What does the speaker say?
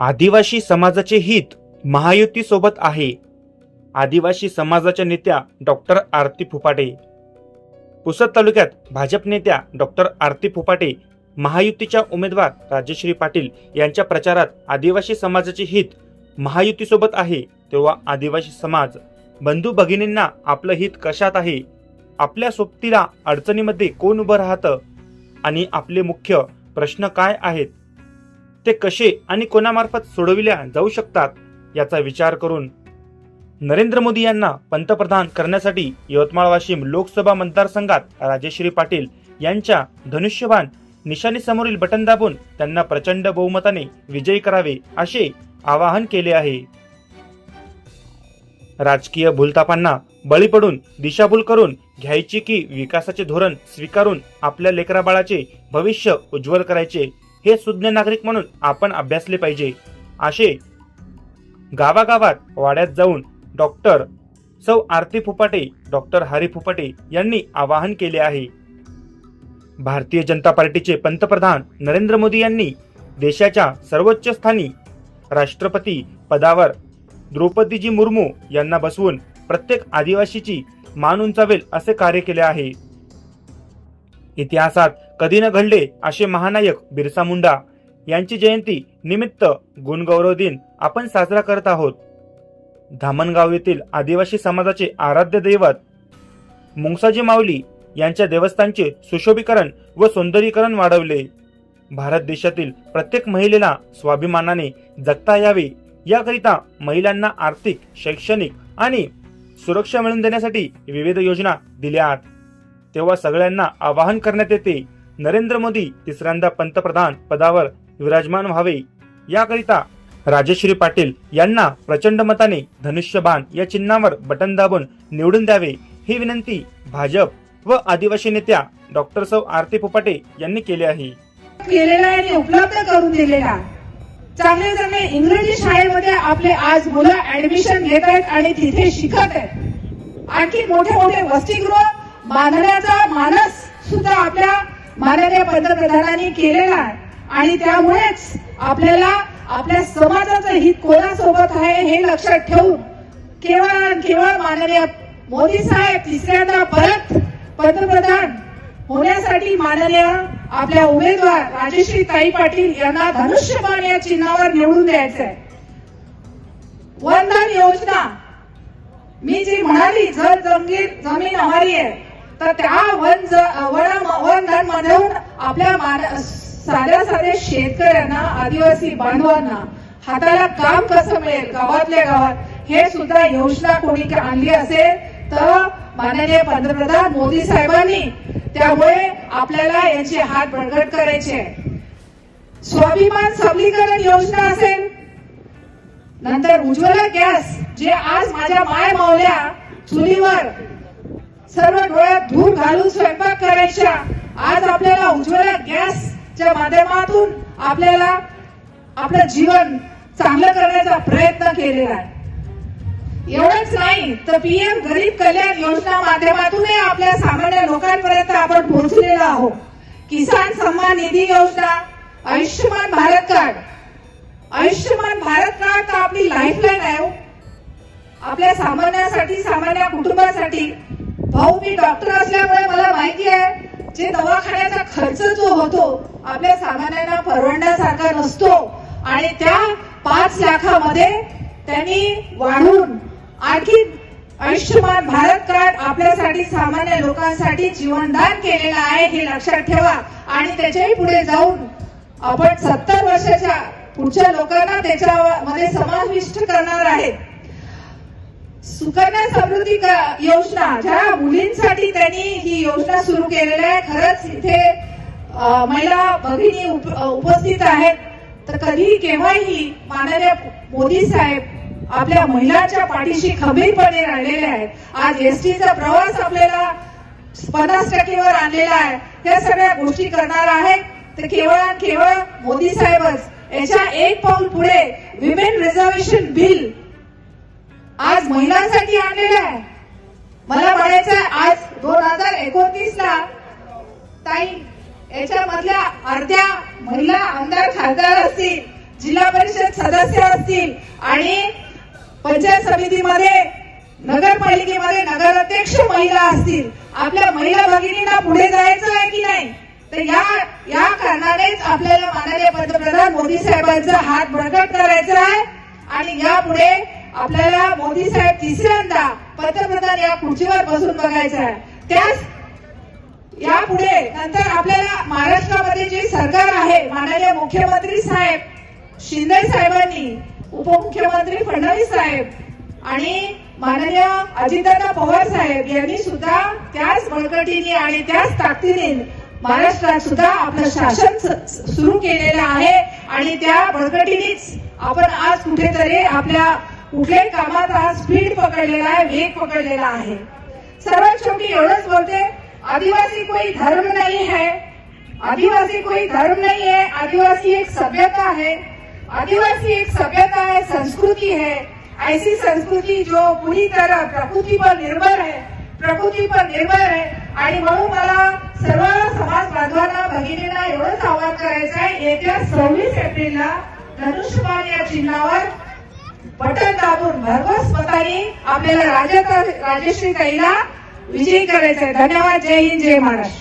आदिवासी समाजाचे हित महायुतीसोबत आहे. आदिवासी समाजाच्या नेत्या डॉक्टर आरती फुपाटे. पुसद तालुक्यात भाजप नेत्या डॉक्टर आरती फुपाटे महायुतीच्या उमेदवार राजश्री पाटील यांच्या प्रचारात आदिवासी समाजाचे हित महायुतीसोबत आहे. तेव्हा आदिवासी समाज बंधू भगिनींना आपलं हित कशात आहे? आपल्या सोबतीला अडचणीमध्ये कोण उभं राहतं? आणि आपले मुख्य प्रश्न काय आहेत? ते कसे आणि कोणामार्फत सोडविल्या जाऊ शकतात याचा विचार करून नरेंद्र मोदी यांना पंतप्रधान करण्यासाठी यवतमाळ वाशिम लोकसभा मतदारसंघात राजेश्री पाटील यांच्या धनुष्यबाण निशाणीसमोरील बटन दाबून त्यांना प्रचंड बहुमताने विजयी करावे असे आवाहन केले आहे. राजकीय भूलतापांना बळी पडून दिशाभूल करून घ्यायची की विकासाचे धोरण स्वीकारून आपल्या लेकराबाळाचे भविष्य उज्ज्वल करायचे हे सुज्ञ नागरिक म्हणून आपण अभ्यासले पाहिजे. असे गावागावात वाड्यात जाऊन डॉक्टर सौ आरती फुपाटे डॉक्टर हरी फुपाटे यांनी आवाहन केले आहे. भारतीय जनता पार्टीचे पंतप्रधान नरेंद्र मोदी यांनी देशाच्या सर्वोच्च स्थानी राष्ट्रपती पदावर द्रौपदीजी मुर्मू यांना बसवून प्रत्येक आदिवासीची मान उंचावेल असे कार्य केले आहे. इतिहासात कधी न घडले असे महानायक बिरसा मुंडा यांची जयंती निमित्त गुणगौरव दिन आपण साजरा करत आहोत. धामणगाव येथील आदिवासी समाजाचे आराध्य दैवत मुंगसाजी माऊली यांच्या देवस्थानचे सुशोभीकरण व सौंदर्यीकरण वाढवले. भारत देशातील प्रत्येक महिलेला स्वाभिमानाने जगता यावे याकरिता महिलांना आर्थिक शैक्षणिक आणि सुरक्षा मिळवून देण्यासाठी विविध योजना दिल्या आहेत. तेव्हा सगळ्यांना आवाहन करण्यात येते नरेंद्र मोदी तिसऱ्यांदा पंतप्रधान पदावर विराजमान व्हावे. याकरिता राजश्री पाटील यांना प्रचंड मताने धनुष्यबाण या चिन्हावर बटन दाबून निवडून द्यावे ही विनंती भाजप व आदिवासी नेत्या डॉक्टर सौ आरती फुपाटे यांनी केली आहे. केलेला आणि उपलब्ध करून दिलेला. चांगले चांगले इंग्रजी शाळेमध्ये आपले आज मुलं ऍडमिशन घेत आहेत आणि तिथे शिकत आहेत. आणखी मोठे मोठे वसतिगृह बांधण्याचा मानस सुद्धा आपल्या माननीय पंतप्रधानांनी केलेला आहे. आणि त्यामुळेच आपल्याला आपल्या समाजाचं हित कोणासोबत आहे हे लक्षात ठेवून केवळ आणि केवळ माननीय मोदी साहेब तिसऱ्यांदा परत पंतप्रधान होण्यासाठी माननीय आपल्या उमेदवार राजश्री ताई पाटील यांना धनुष्यबाण या चिन्हावर निवडून द्यायचं आहे वनधन योजना. मी जी म्हणाली जर जमीन जमीन हमारी आहे तर त्या वन ज- वन मधून आपल्या मान- साध्या साध्या शेतकऱ्यांना आदिवासी बांधवांना हाताला काम कसं मिळेल गावातल्या गावात हे सुद्धा योजना कोणी आणली असेल? तर माननीय पंतप्रधान मोदी साहेबांनी. त्यामुळे आपल्याला यांचे हात बळकट करायचे स्वाभिमान सबलीकरण योजना असेल नंतर उज्ज्वला गॅस जे आज माझ्या माय मावल्या चुलीवर सर्व डोळ्यात धूर घालून स्वयंपाक करायच्या आज आपल्याला उज्ज्वला गॅसच्या माध्यमातून आपल्याला आपलं जीवन चांगलं करण्याचा प्रयत्न केलेला आहे. एवढंच नाही तर पीएम गरीब कल्याण योजना माध्यमातूनही आपल्या सामान्य लोकांपर्यंत आपण पोहोचलेलो आहोत. किसान सन्मान निधी योजना आयुष्यमान भारत कार्ड. आयुष्यमान भारत कार्ड तर आपली लाईफलाईन आहे हो. आपल्या सामान्यासाठी सामान्य कुटुंबासाठी भाऊ मी डॉक्टर असल्यामुळे मला माहिती आहे जे दवाखान्याचा खर्च जो होतो आपल्या सामान्यांना परवडण्यासारखा नसतो. आणि त्या पाच लाखामध्ये त्यांनी वाढून आणखी आयुष्यमान भारत कार्ड आपल्यासाठी सामान्य लोकांसाठी जीवनदान केलेलं आहे हे लक्षात ठेवा. आणि त्याच्याही पुढे जाऊन आपण सत्तर वर्षाच्या पुढच्या लोकांना त्याच्यामध्ये समाविष्ट करणार आहेत. सुकन्या समृद्धी योजना. ज्या मुलींसाठी त्यांनी ही योजना सुरू केलेली आहे खरंच इथे महिला भगिनी उप- उपस्थित आहेत. तर कधी केव्हाही माननीय मोदी साहेब आपल्या महिलांच्या पाठीशी खबीरपणे राहिलेले आहेत. आज एसटीचा प्रवास आपल्याला पन्नास टक्केवर आणलेला आहे. त्या सगळ्या गोष्टी करणार आहेत. तर केवळ केवळ मोदी साहेबच. याच्या एक पाऊल पुढे विमेन रिझर्वेशन बिल आज महिलांसाठी आणलेला आहे. मला म्हणायचं आहे आज दोन हजार एकोणतीस ला ताई याच्यामधल्या अर्ध्या महिला आमदार खासदार असतील जिल्हा परिषद सदस्य असतील आणि पंचायत समितीमध्ये नगरपालिकेमध्ये नगराध्यक्ष महिला असतील आपल्या महिला भगिनींना पुढे जायचं आहे की नाही? तर या या कारणानेच आपल्याला माननीय पंतप्रधान मोदी साहेबांचा हात बळकट करायचा आहे आणि यापुढे आपल्याला मोदी साहेब तिसऱ्यांदा पंतप्रधान या खुर्चीवर बसून बघायचं आहे त्याच यापुढे नंतर आपल्याला महाराष्ट्रामध्ये जे सरकार आहे माननीय मुख्यमंत्री साहेब शिंदे साहेबांनी उपमुख्यमंत्री फडणवीस साहेब आणि माननीय अजितदादा पवार साहेब यांनी सुद्धा त्याच बळकटीने आणि त्याच ताकदीने महाराष्ट्रात सुद्धा आपलं शासन सुरू केलेलं आहे. आणि त्या बळकटीनेच आपण आज कुठेतरी आपल्या कुठल्याही कामात आज स्पीड पकडलेला आहे वेग पकडलेला आहे. सर्वात शेवटी एवढंच बोलते आदिवासी कोई धर्म नाही है. आदिवासी कोई धर्म नाही है आदिवासी एक सभ्यता है. आदिवासी एक सभ्यता है संस्कृति है. ऐसी संस्कृति जो पूरी तरह प्रकृति पर निर्भर है प्रकृती पर निर्भर आहे आणि म्हणून मला सर्व समाज बांधवांना भगिनींना एवढंच आवाहन करायचं आहे येत्या सव्वीस एप्रिलला धनुष्यबाण या चिन्हावर बटन दाबून भरघोस मताने आपल्याला राजेश्री ताईला विजयी करायचंय. धन्यवाद. जय हिंद जय महाराष्ट्र.